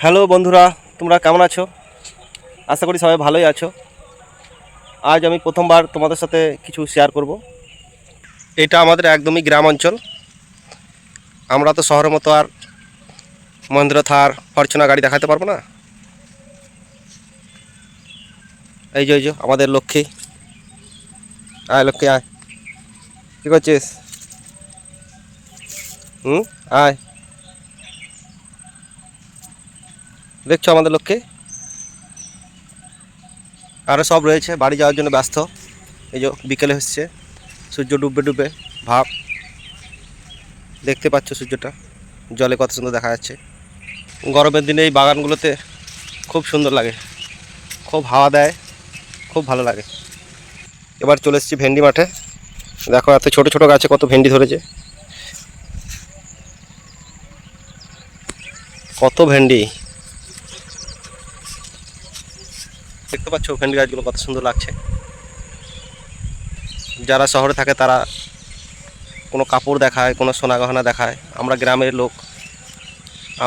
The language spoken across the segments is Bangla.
হ্যালো বন্ধুরা, তোমরা কেমন আছো? আশা করি সবাই ভালোই আছো। আজ আমি প্রথমবার তোমাদের সাথে কিছু শেয়ার করব। এটা আমাদের একদমই গ্রাম অঞ্চল। আমরা তো শহরের মতো আর মহেন্দ্র থার ফরচুনা গাড়ি দেখাতে পারব না? এই যে এই যে, আমাদের লক্ষ্মী। আয় লক্ষ্মী, আয়। কী করছিস? হুম, আয়। দেখছ আমাদের লোককে? আরও সব রয়েছে, বাড়ি যাওয়ার জন্য ব্যস্ত। এই যে বিকেলে হচ্ছে, সূর্য ডুববে ডুববে, ভাব। দেখতে পাচ্ছ সূর্যটা, জলে কত সুন্দর দেখা যাচ্ছে। গরমের দিনে এই বাগানগুলোতে খুব সুন্দর লাগে, খুব হাওয়া দেয়, খুব ভালো লাগে। এবার চলে এসেছি ভেন্ডি মাঠে। দেখো এত ছোট ছোট গাছে কত ভেন্ডি ধরেছে। কত ভেন্ডি। দেখতে পাচ্ছ ভেন্ডি গাছগুলো কত সুন্দর লাগছে। যারা শহরে থাকে তারা কোনো কাপড় দেখায়, কোনো সোনা গহনা দেখায়। আমরা গ্রামের লোক।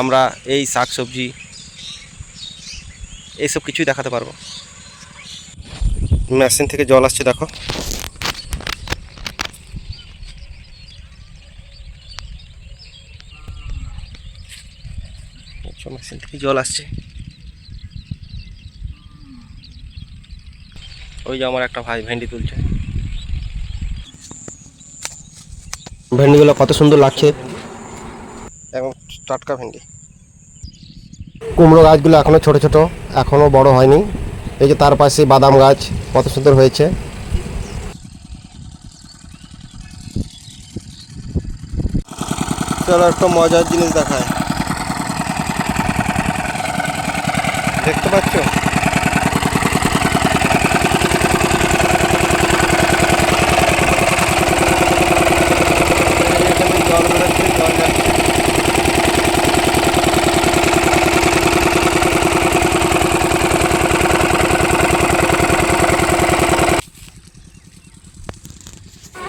আমরা এই শাক সবজি, এইসব কিছুই দেখাতে পারব। মেশিন থেকে জল আসছে, দেখো। মেশিন থেকে জল আসছে। ওই যে আমার একটা ভাই ভেন্ডি তুলছে। ভেন্ডিগুলো কত সুন্দর লাগছে। এবং টাটকা ভেন্ডি। কুমড়ো গাছগুলো এখনও ছোট ছোট এখনও বড় হয়নি। এই যে তার পাশে বাদাম গাছ কত সুন্দর হয়েছে। চলো একটা মজার জিনিস দেখায় দেখতে পাচ্ছ এখানে জল বেরোচ্ছে জল যাচ্ছে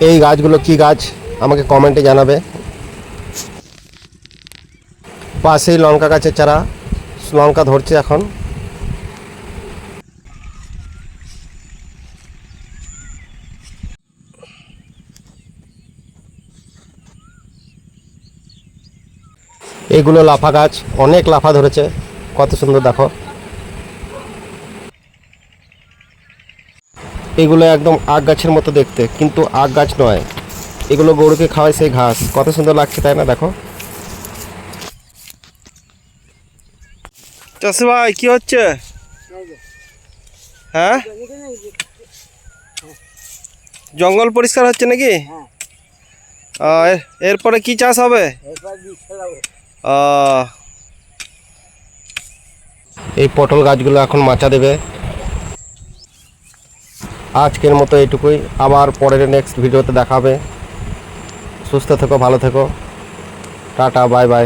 এই গাছগুলো কি গাছ? আমাকে কমেন্টে জানাবে। পাশেই লঙ্কা গাছের চারা। লঙ্কা ধরছে এখন। এগুলো লাফা গাছ। অনেক লাফা ধরেছে। কত সুন্দর দেখো। এগুলো একদম আগ গাছের মতো দেখতে কিন্তু আগ গাছ নয়। এগুলো গরুকে খাওয়ায় সেই ঘাস। কত সুন্দর লাগছে তাই না দেখো। চাষি ভাই কি হচ্ছে? হ্যাঁ? জঙ্গল পরিষ্কার হচ্ছে নাকি? এরপরে কি চাষ হবে? এই পটল গাছগুলো এখন মাচা দেবে। আজকের মতো এইটুকুই। আবার পরের নেক্সট ভিডিওতে দেখাবে। সুস্থ থেকো, ভালো থেকো। Tata bye bye